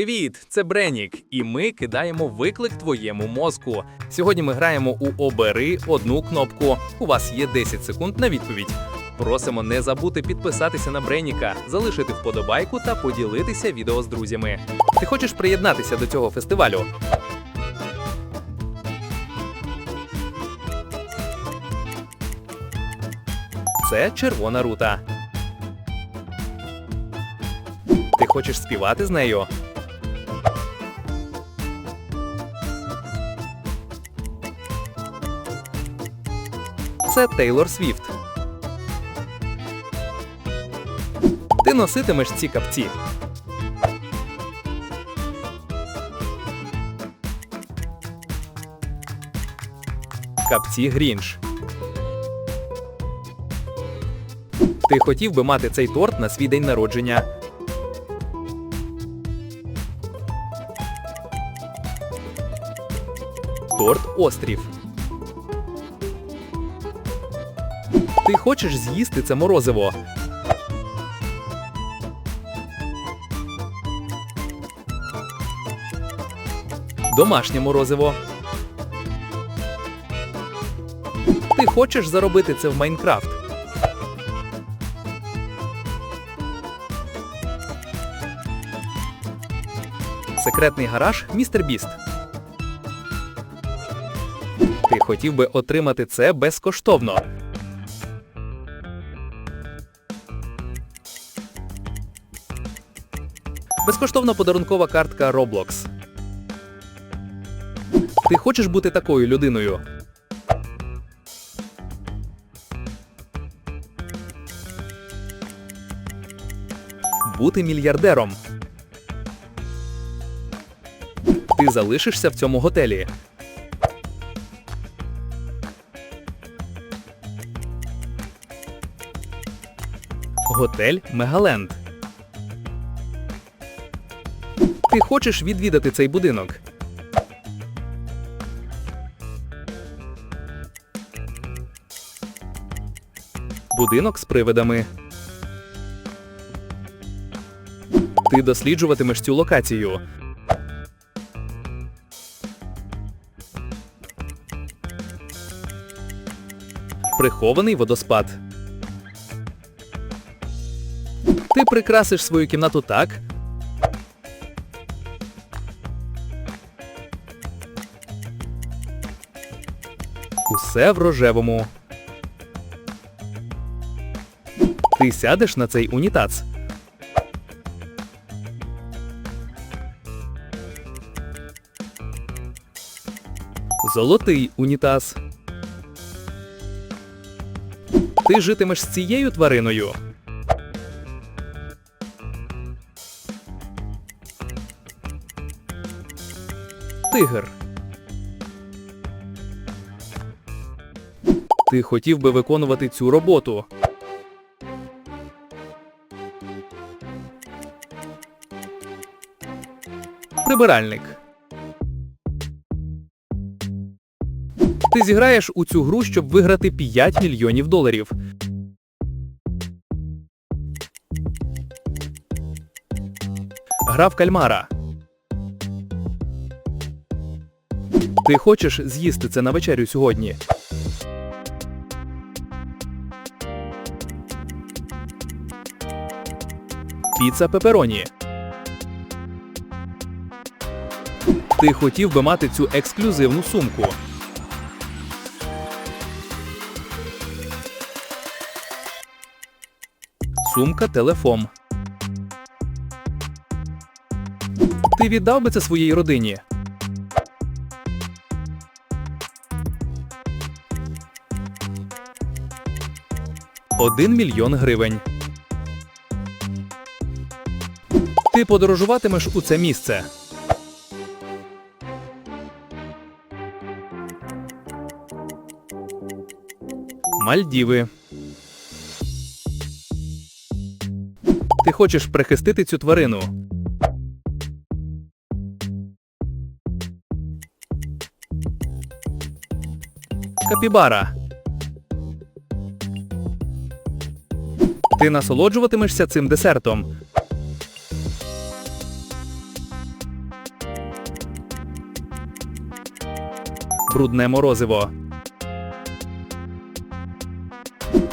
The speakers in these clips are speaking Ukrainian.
Привіт! Це Бренік, і ми кидаємо виклик твоєму мозку. Сьогодні ми граємо у Обери одну кнопку. У вас є 10 секунд на відповідь. Просимо не забути підписатися на Бреніка, залишити вподобайку та поділитися відео з друзями. Ти хочеш приєднатися до цього фестивалю? Це червона рута. Ти хочеш співати з нею? Це Тейлор Свіфт. Ти носитимеш ці капці. Капці Грінж. Ти хотів би мати цей торт на свій день народження. Торт Острів. Ти хочеш з'їсти це морозиво? Домашнє морозиво. Ти хочеш заробити це в Майнкрафт? Секретний гараж Містер Біст. Ти хотів би отримати це безкоштовно. Безкоштовна подарункова картка Roblox. Ти хочеш бути такою людиною? Бути мільярдером. Ти залишишся в цьому готелі. Готель Мегаленд. Ти хочеш відвідати цей будинок? Будинок з привидами. Ти досліджуватимеш цю локацію. Прихований водоспад. Ти прикрасиш свою кімнату так. Усе в рожевому. Ти сядеш на цей унітаз. Золотий унітаз. Ти житимеш з цією твариною. Тигр. Ти хотів би виконувати цю роботу. Прибиральник. Ти зіграєш у цю гру, щоб виграти 5 мільйонів доларів. Гра в кальмара. Ти хочеш з'їсти це на вечерю сьогодні? Піца пепероні. Ти хотів би мати цю ексклюзивну сумку. Сумка телефон. Ти віддав би це своїй родині. Один мільйон гривень. Ти подорожуватимеш у це місце. Мальдіви. Ти хочеш прихистити цю тварину. Капібара. Ти насолоджуватимешся цим десертом. Брудне морозиво.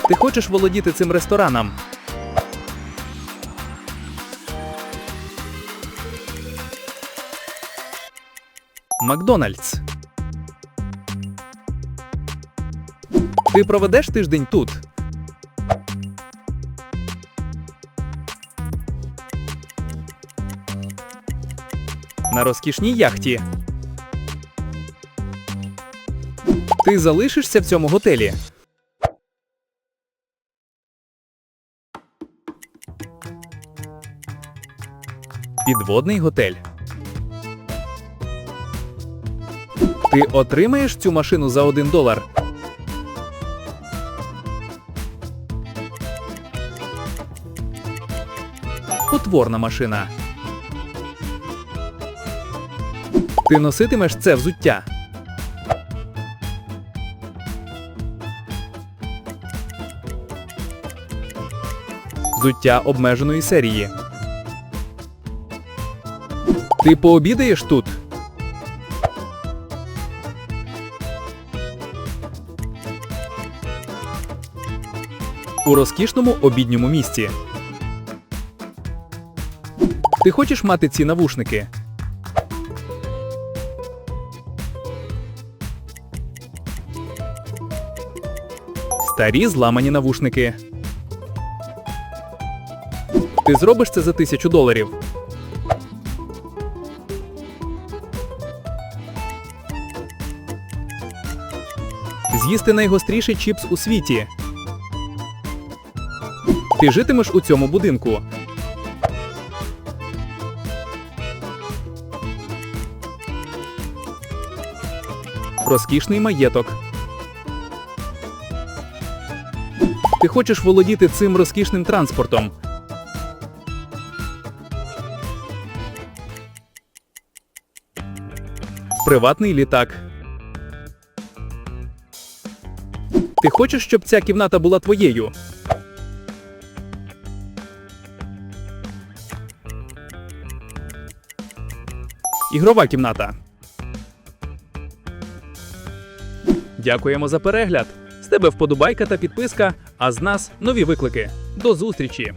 Ти хочеш володіти цим рестораном? Макдональдс. Ти проведеш тиждень тут. На розкішній яхті. Ти залишишся в цьому готелі. Підводний готель. Ти отримаєш цю машину за 1 долар. Потворна машина. Ти носитимеш це взуття. Взуття обмеженої серії. Ти пообідаєш тут. У розкішному обідньому місці. Ти хочеш мати ці навушники? Старі зламані навушники. Ти зробиш це за тисячу доларів. З'їсти найгостріший чіпс у світі. Ти житимеш у цьому будинку. Розкішний маєток. Ти хочеш володіти цим розкішним транспортом. Приватний літак. Ти хочеш, щоб ця кімната була твоєю? Ігрова кімната. Дякуємо за перегляд. З тебе вподобайка та підписка, а з нас нові виклики. До зустрічі!